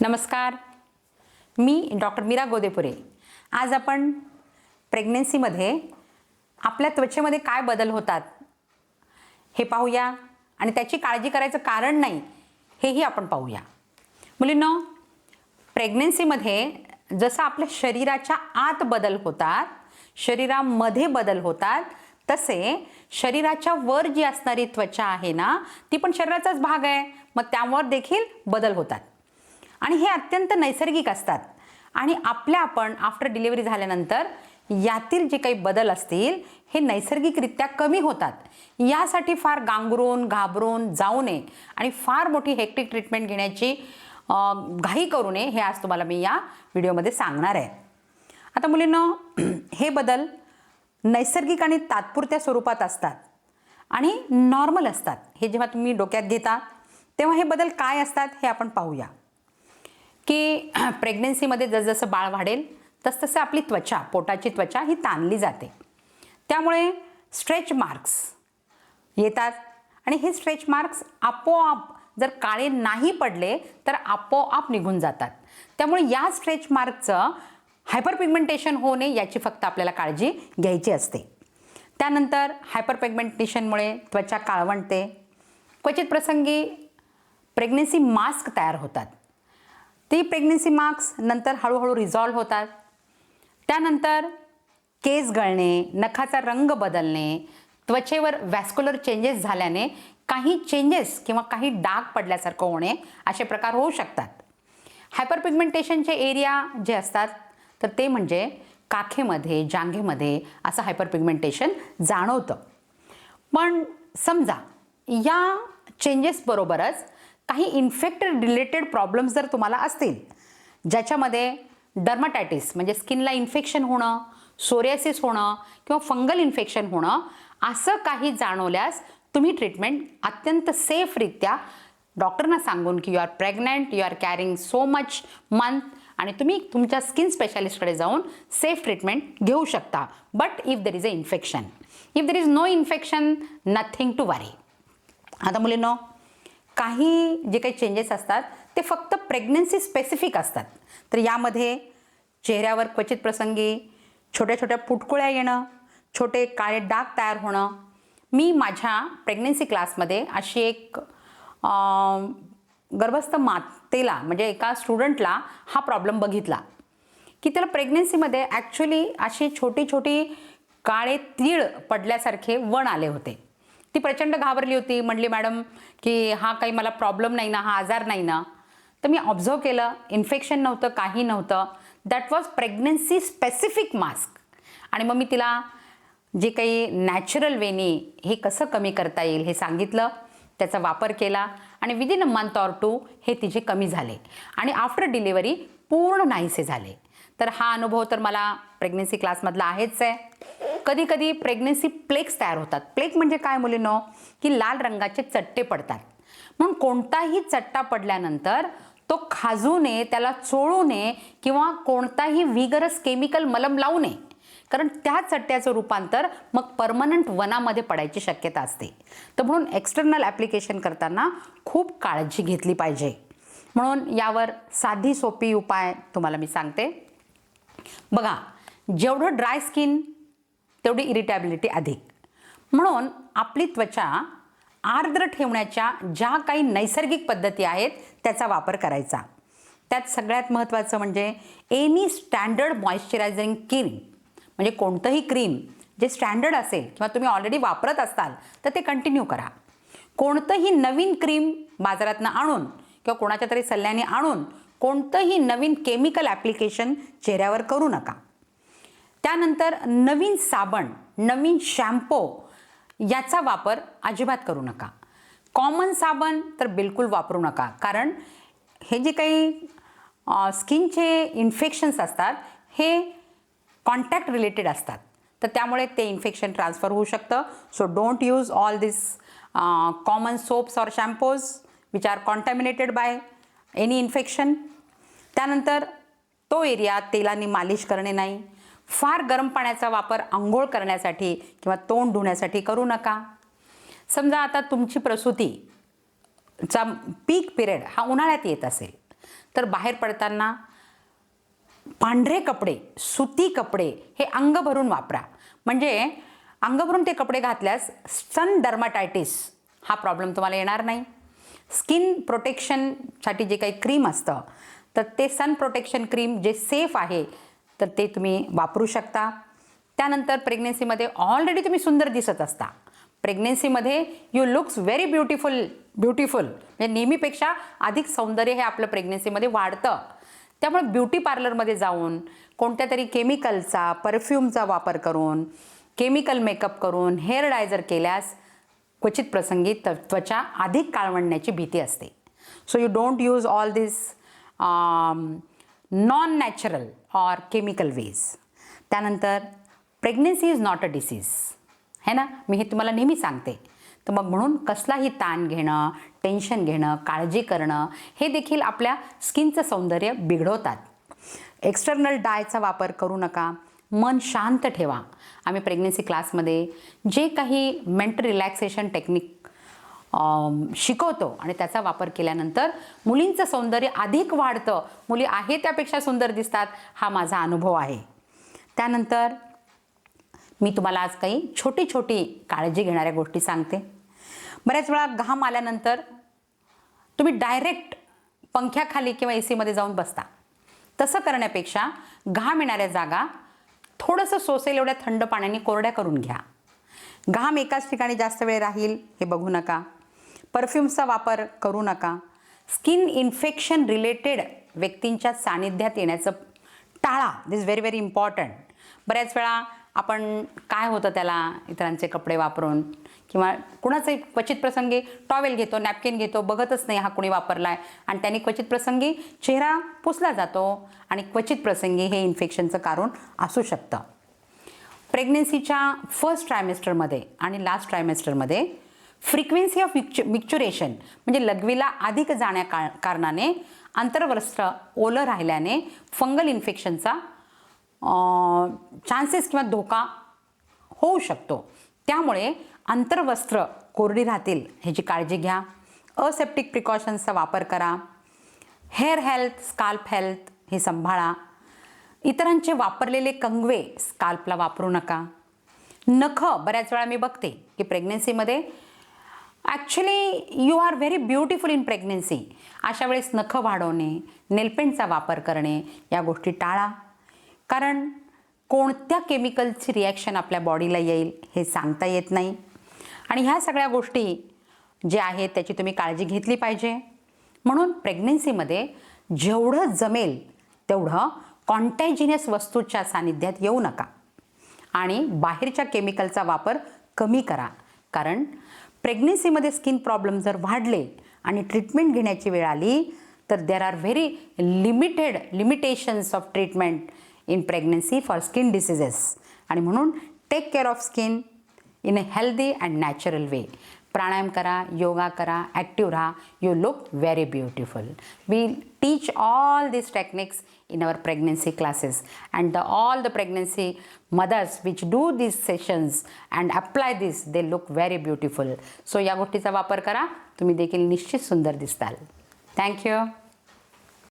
नमस्कार. मी डॉक्टर मीरा गोदेपुरे. आज आपण प्रेग्नेन्सीमध्ये आपल्या त्वचेमध्ये काय बदल होतात हे पाहूया आणि त्याची काळजी करायचं कारण नाही हेही आपण पाहूया. मुलींनो प्रेग्नेन्सीमध्ये जसं आपल्या शरीराच्या आत बदल होतात शरीरामध्ये बदल होतात तसे शरीराच्या वर जी असणारी त्वचा आहे ना ती पण शरीराचाच भाग आहे. मग त्यावर देखील बदल होतात. आणि हे अत्यंत नैसर्गिक असतात. आणि आपल्या आपण आफ्टर डिलिव्हरी झाल्यानंतर यातील जे काही बदल असतील हे नैसर्गिकरित्या कमी होतात. यासाठी फार गांगरून घाबरून जाऊ नये आणि फार मोठी हेक्टिक ट्रीटमेंट घेण्याची घाई करू नये हे आज तुम्हाला मी या व्हिडिओमध्ये सांगणार आहे. आता मुलींनो हे बदल नैसर्गिक आणि तात्पुरत्या स्वरूपात असतात आणि नॉर्मल असतात. हे जेव्हा तुम्ही डोक्यात घेता तेव्हा हे बदल काय असतात हे आपण पाहूया. की प्रेग्नेन्सीमध्ये जसजसं बाळ वाढेल तसतसं आपली त्वचा पोटाची त्वचा ही ताणली जाते. त्यामुळे स्ट्रेच मार्क्स येतात आणि हे स्ट्रेच मार्क्स आपोआप जर काळे नाही पडले तर आपोआप निघून जातात. त्यामुळे या स्ट्रेच मार्कचं हायपर पिगमेंटेशन होऊ नये याची फक्त आपल्याला काळजी घ्यायची असते. त्यानंतर हायपर पिगमेंटेशनमुळे त्वचा काळवंटते. क्वचित प्रसंगी प्रेग्नेन्सी मास्क तयार होतात. ती प्रेग्नेन्सी मार्क्स नंतर हळूहळू रिझॉल्व्ह होतात. त्यानंतर केस गळणे नखाचा रंग बदलणे त्वचेवर वॅस्क्युलर चेंजेस झाल्याने काही चेंजेस किंवा काही डाग पडल्यासारखं होणे असे प्रकार होऊ शकतात. हायपर पिगमेंटेशनचे एरिया जे असतात तर ते म्हणजे काखेमध्ये जांघेमध्ये असं हायपर पिगमेंटेशन जाणवतं. पण समजा या चेंजेसबरोबरच काही इन्फेक्टेड रिलेटेड प्रॉब्लेम्स जर तुम्हाला असतील ज्याच्यामध्ये डर्माटायटिस म्हणजे स्किनला इन्फेक्शन होणं सोरियासिस होणं किंवा फंगल इन्फेक्शन होणं असं काही जाणवल्यास तुम्ही ट्रीटमेंट अत्यंत सेफरित्या डॉक्टरना सांगून की you are pregnant you are carrying so much month आणि तुम्ही तुमच्या स्किन स्पेशालिस्टकडे जाऊन सेफ ट्रीटमेंट घेऊ शकता. But if there is a infection if there is no infection nothing to worry आता मुलींनो काही जे काही चेंजेस असतात ते फक्त प्रेग्नन्सी स्पेसिफिक असतात. तर यामध्ये चेहऱ्यावर क्वचित प्रसंगी छोट्या छोट्या पुटकुळ्या येणं छोटे काळे डाग तयार होणं. मी माझ्या प्रेग्नन्सी क्लासमध्ये अशी एक गर्भस्थ मातेला म्हणजे एका स्टुडंटला हा प्रॉब्लेम बघितला. की त्याला प्रेग्नन्सीमध्ये ॲक्च्युली अशी छोटी छोटी काळे तीळ पडल्यासारखे वण आले होते. ती प्रचंड घाबरली होती. म्हणली मॅडम की हा काही मला प्रॉब्लेम नाही ना हा आजार नाही ना. तर मी ऑब्झर्व केलं. इन्फेक्शन नव्हतं काही नव्हतं. That was pregnancy specific mask आणि मग मी तिला जे काही नॅचरल वेनी हे कसं कमी करता येईल हे सांगितलं. त्याचा वापर केला. आणि within a month or two हे तिचे कमी झाले. आणि आफ्टर डिलिव्हरी पूर्ण नाहीसे झाले. तर हा अनुभव तर मला प्रेग्नेन्सी क्लासमधला आहेच आहे. कधी कधी प्रेग्नेन्सी प्लेक्स तयार होतात. प्लेक म्हणजे काय मुलीनो? की लाल रंगाचे चट्टे पडतात. म्हणून कोणताही चट्टा पडल्यानंतर तो खाजू नये त्याला चोळू नये किंवा कोणताही विगरस केमिकल मलम लावू नये. कारण त्या चट्ट्याचं रूपांतर मग परमनंट वनामध्ये पडायची शक्यता असते. तर म्हणून एक्सटर्नल ॲप्लिकेशन करताना खूप काळजी घेतली पाहिजे. म्हणून यावर साधी सोपी उपाय तुम्हाला मी सांगते. बघा जेवढं ड्राय स्किन तेवढी इरिटॅबिलिटी अधिक. म्हणून आपली त्वचा आर्द्र ठेवण्याच्या ज्या काही नैसर्गिक पद्धती आहेत त्याचा वापर करायचा. त्यात सगळ्यात महत्त्वाचं म्हणजे एनी स्टँडर्ड मॉइश्चरायझिंग क्रीम म्हणजे कोणतंही क्रीम जे स्टँडर्ड असेल किंवा तुम्ही ऑलरेडी वापरत असाल तर ते कंटिन्यू करा. कोणतंही नवीन क्रीम बाजारातनं आणून किंवा कोणाच्या तरी सल्ल्याने आणून कोणतंही नवीन केमिकल ॲप्लिकेशन चेहऱ्यावर करू नका. त्यानंतर नवीन साबण नवीन शॅम्पो याचा वापर अजिबात करू नका. कॉमन साबण तर बिलकुल वापरू नका. कारण हे जे काही स्किनचे इन्फेक्शन्स असतात हे कॉन्टॅक्ट रिलेटेड असतात. तर त्यामुळे ते इन्फेक्शन ट्रान्सफर होऊ शकतं. So don't use all this common soaps or shampoos which are contaminated by any infection त्यानंतर तो एरिया तेलाने मालिश करणे नाही. फार गरम पाण्याचा वापर आंघोळ करण्यासाठी किंवा तोंड धुण्यासाठी करू नका. समजा आता तुमची प्रसूती चा पीक पिरियड हा उन्हाळ्यात येत असेल तर बाहेर पडताना पांढरे कपडे सुती कपडे हे अंग भरून वापरा. म्हणजे अंग भरून ते कपडे घातल्यास सन डर्माटायटिस हा प्रॉब्लेम तुम्हाला येणार नाही. स्किन प्रोटेक्शनसाठी जे काही क्रीम असतं तर ते सन प्रोटेक्शन क्रीम जे सेफ आहे तर ते तुम्ही वापरू शकता. त्यानंतर प्रेग्नेन्सीमध्ये ऑलरेडी तुम्ही सुंदर दिसत असता. प्रेग्नेन्सीमध्ये you looks very beautiful beautiful म्हणजे नेहमीपेक्षा अधिक सौंदर्य हे आपलं प्रेग्नेन्सीमध्ये वाढतं. त्यामुळे ब्युटी पार्लरमध्ये जाऊन कोणत्या तरी केमिकलचा परफ्यूमचा वापर करून केमिकल मेकअप करून हेअर डायझर केल्यास क्वचित प्रसंगी त त्वचा अधिक काळवंडण्याची भीती असते. So you don't use all this non natural or chemical ways त्यानंतर pregnancy is not a disease है ना? मी हे तुम्हाला नेहमी सांगते. तर मग म्हणून कसलाही ताण घेणं टेन्शन घेणं काळजी करणं हे देखील आपल्या स्किनचं सौंदर्य बिघडवतात. एक्स्टर्नल डायचा वापर करू नका. मन शांत ठेवा. आम्ही प्रेग्नेन्सी क्लासमध्ये जे काही मेंटल रिलॅक्सेशन टेक्निक शिकवतो आणि त्याचा वापर केल्यानंतर मुलींचं सौंदर्य अधिक वाढतं. मुली आहे त्यापेक्षा सुंदर दिसतात हा माझा अनुभव आहे. त्यानंतर मी तुम्हाला आज काही छोटी छोटी काळजी घेणाऱ्या गोष्टी सांगते. बऱ्याच वेळा घाम आल्यानंतर तुम्ही डायरेक्ट पंख्याखाली किंवा ए सीमध्ये जाऊन बसता. तसं करण्यापेक्षा घाम येणाऱ्या जागा थोडंसं सोसेल एवढ्या थंड पाण्याने कोरड्या करून घ्या. घाम एकाच ठिकाणी जास्त वेळ राहील हे बघू नका. परफ्यूम्सचा वापर करू नका. स्किन इन्फेक्शन रिलेटेड व्यक्तींच्या सानिध्यात येण्याचं टाळा. दिस व्हेरी व्हेरी इम्पॉर्टंट बऱ्याच वेळा आपण काय होतं त्याला इतरांचे कपडे वापरून? किंवा कुणाचाही क्वचित प्रसंगी टॉवेल घेतो नॅपकिन घेतो बघतच नाही हा कुणी वापरला आहे आणि त्यांनी क्वचित प्रसंगी चेहरा पुसला जातो आणि क्वचित प्रसंगी हे इन्फेक्शनचं कारण असू शकतं. प्रेग्नेन्सीच्या फर्स्ट ट्रायमेस्टरमध्ये आणि लास्ट ट्रायमेस्टरमध्ये फ्रिक्वेन्सी ऑफ मिक्चु मिक्च्युरेशन म्हणजे लघवीला अधिक जाण्या का कारणाने आंतरवस्त्र ओलं राहिल्याने फंगल इन्फेक्शनचा चान्सेस किंवा धोका होऊ शकतो. त्यामुळे आंतरवस्त्र कोरडी राहतील ह्याची काळजी घ्या. असेप्टिक प्रिकॉशन्सचा वापर करा. हेअर हेल्थ स्काल्प हेल्थ हे सांभाळा. इतरांचे वापरलेले कंगवे स्काल्पला वापरू नका. नखं बऱ्याच वेळा मी बघते की प्रेग्नेन्सीमध्ये actually you are very beautiful in pregnancy अशा वेळेस नखं वाढवणे नेलपेंटचा वापर करणे या गोष्टी टाळा. कारण कोणत्या केमिकलची रिॲक्शन आपल्या बॉडीला येईल हे सांगता येत नाही. आणि ह्या सगळ्या गोष्टी ज्या आहेत त्याची तुम्ही काळजी घेतली पाहिजे. म्हणून प्रेग्नेन्सीमध्ये जेवढं जमेल तेवढं कॉन्टॅजिनियस वस्तूच्या सानिध्यात येऊ नका. आणि बाहेरच्या केमिकलचा वापर कमी करा. कारण प्रेग्नेन्सीमध्ये स्किन प्रॉब्लेम जर वाढले आणि ट्रीटमेंट घेण्याची वेळ आली तर there are very limited limitations of treatment in pregnancy for skin diseases आणि म्हणून take care of skin in a healthy and natural way pranayama करा योगा करा ॲक्टिव्ह राहा. You look very beautiful we teach all this techniques in our pregnancy classes and the all the pregnancy mothers which do this sessions and apply this they look very beautiful so या गोष्टीचा वापर करा. तुम्ही देखील निश्चित सुंदर दिसताल. Thank you